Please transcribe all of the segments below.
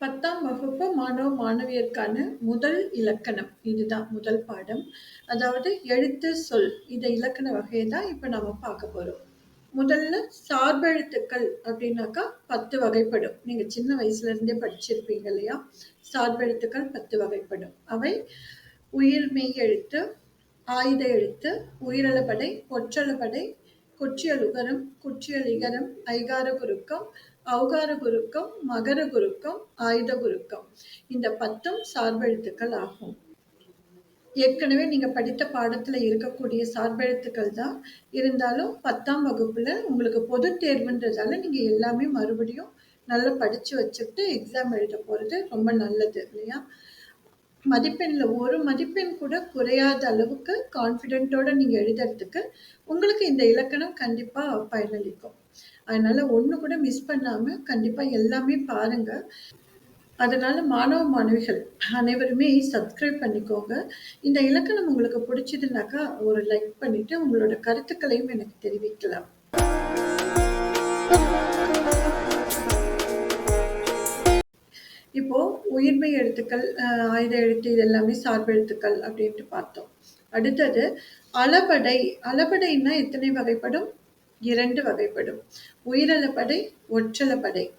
பத்தாம் வகுப்பு மாணவ மாணவியருக்கான முதல் இலக்கணம். இதுதான் முதல் பாடம். அதாவது எழுத்து சொல். இந்த இலக்கண வகையை தான் இப்போ நம்ம பார்க்க போகிறோம் முதல்ல சார்பெழுத்துக்கள் அப்படின்னாக்கா பத்து வகைப்படும். நீங்கள் சின்ன வயசுலேருந்தே படிச்சிருப்பீங்க இல்லையா? சார்பெழுத்துக்கள் பத்து வகைப்படும். அவை உயிர் மெய் எழுத்து ஆயுத எழுத்து உயிரளபடை ஒற்றளபடை குற்றியல் உகரம் குற்றியல் இகரம் ஐகார குறுக்கம் அவுகார குருக்கம் மகர குருக்கம் ஆயுத குருக்கம் இந்த பத்தும் சார்பெழுத்துக்கள் ஆகும். ஏற்கனவே நீங்க படித்த பாடத்துல இருக்கக்கூடிய சார்பெழுத்துக்கள் தான். இருந்தாலும் பத்தாம் வகுப்புல உங்களுக்கு பொது தேர்வுன்றதால நீங்க எல்லாமே மறுபடியும் நல்லா படிச்சு வச்சுட்டு எக்ஸாம் எழுத போறது ரொம்ப நல்லது இல்லையா? மதிப்பெண்ல ஒரு மதிப்பெண் கூட குறையாத அளவுக்கு கான்ஃபிடென்ட்டோட நீங்க எழுதுறதுக்கு உங்களுக்கு இந்த இலக்கணம் கண்டிப்பா பயனளிக்கும். அதனால ஒண்ணு கூட மிஸ் பண்ணாம கண்டிப்பா எல்லாமே பாருங்க. அதனால மாணவ மாணவிகள் அனைவருமே சப்ஸ்கிரைப் பண்ணிக்கோங்க. இந்த இலக்கணம் உங்களுக்கு பிடிச்சதுனாக்கா ஒரு லைக் பண்ணிட்டு உங்களோட கருத்துக்களையும் எனக்கு தெரிவிக்கலாம். இப்போ உயிர்மை எழுத்துக்கள் அஹ், ஆயுத எழுத்து இது எல்லாமே சார்பு எழுத்துக்கள் அப்படின்ட்டு பார்த்தோம். அடுத்தது அளபடை. அளபடைன்னா எத்தனை வகைப்படும்? இரண்டு வகைப்படும். உயிரளப்படை ஒற்றளப்படை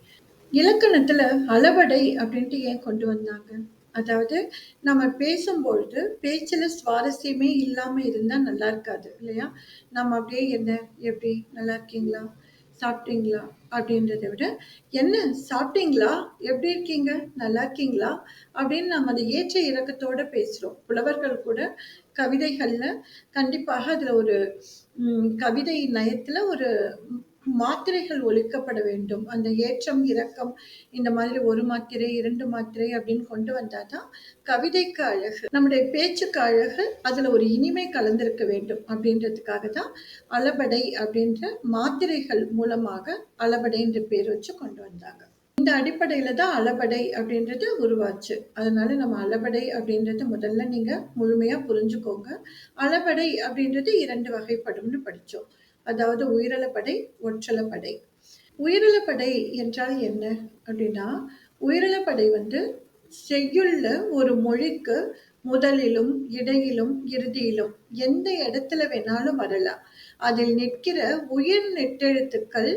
இலக்கணத்துல அளபடை அப்படின்ட்டு ஏன் கொண்டு வந்தாங்க? அதாவது நம்ம பேசும்பொழுது பேச்சில் சுவாரஸ்யமே இல்லாமல் இருந்தால் நல்லா இருக்காது இல்லையா? நம்ம அப்படியே என்ன எப்படி நல்லா இருக்கீங்களா? சாப்பிட்டீங்களா? அப்படின்றத விட என்ன சாப்பிட்டீங்களா? எப்படி இருக்கீங்க? நல்லா இருக்கீங்களா? அப்படின்னு நம்ம அதை ஏற்ற இறக்கத்தோட பேசுகிறோம் புலவர்கள் கூட கவிதைகள்ல கண்டிப்பாக அதுல ஒரு ம், கவிதை நயத்துல ஒரு மாத்திரைகள் ஒழிக்கப்பட வேண்டும். அந்த ஏற்றம் இறக்கம் இந்த மாதிரி ஒரு மாத்திரை இரண்டு மாத்திரை அப்படின்னு கொண்டு வந்தாதான் கவிதைக்கு அழகு. நம்முடைய பேச்சுக்கு அழகு அதுல ஒரு இனிமை கலந்திருக்க வேண்டும் அப்படின்றதுக்காக தான் அளபடை அப்படின்ற மாத்திரைகள் மூலமாக அளபடைன்ற பேர் வச்சு கொண்டு வந்தாங்க. இந்த அடிப்படையில தான் அளபடை அப்படின்றது உருவாச்சு. அதனால நம்ம அளபடை அப்படின்றத முதல்ல நீங்க முழுமையா புரிஞ்சுக்கோங்க. அளபடை அப்படின்றது இரண்டு வகைப்படும்னு படிச்சோம். அதாவது உயிரலப்படை ஒற்றளப்படை உயிரிழப்படை என்றால் என்ன அப்படின்னா உயிரிழப்படை வந்து செய்யுள்ள ஒரு மொழிக்கு முதலிலும் இடையிலும் இறுதியிலும் எந்த இடத்துல வேணாலும் வரலாம். அதில் நிற்கிற உயிர் நெட்டெழுத்துக்கள்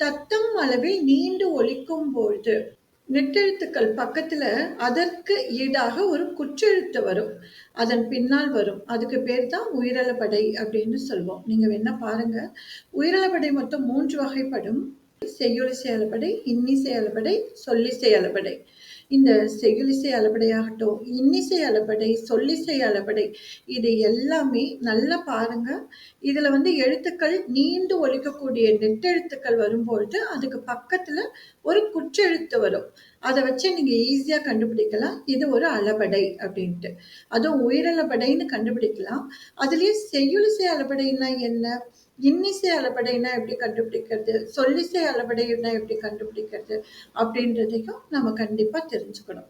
தத்தம் அளவில் நீண்டு ஒழிக்கும் பொழுது நெட்டெழுத்துக்கள் பக்கத்துல அதற்கு ஈடாக ஒரு குற்றெழுத்து வரும். அதன் பின்னால் வரும். அதுக்கு பேர் தான் உயிரளபடை அப்படின்னு சொல்லுவோம் நீங்க வேணா பாருங்க. உயிரளபடை மொத்தம் மூன்று வகைப்படும். செய்யுளிசை அளபடை இன்னிசை அலப்படை சொல்லிசை அலப்படை இந்த செய்யுளிசை அலப்படையாகட்டும் இன்னிசை அலப்படை சொல்லிசை அலப்படை இது எல்லாமே நல்லா பாருங்க. இதுல வந்து எழுத்துக்கள் நீண்டு ஒழிக்கக்கூடிய நெட்டெழுத்துக்கள் வரும்பொழுது அதுக்கு பக்கத்துல ஒரு குற்றெழுத்து வரும். அதை வச்சு நீங்க ஈஸியா கண்டுபிடிக்கலாம். இது ஒரு அளபடை அப்படின்ட்டு. அதுவும் உயிரளபடைன்னு கண்டுபிடிக்கலாம். அதுலயே செய்யுளிசை அளபடைன்னா என்ன? இன்னிசை அளபடைனா எப்படி கண்டுபிடிக்கிறது? சொல்லிசை அளபடைனா எப்படி கண்டுபிடிக்கிறது? அப்படின்றதையும் நம்ம கண்டிப்பா தெரிஞ்சுக்கணும்.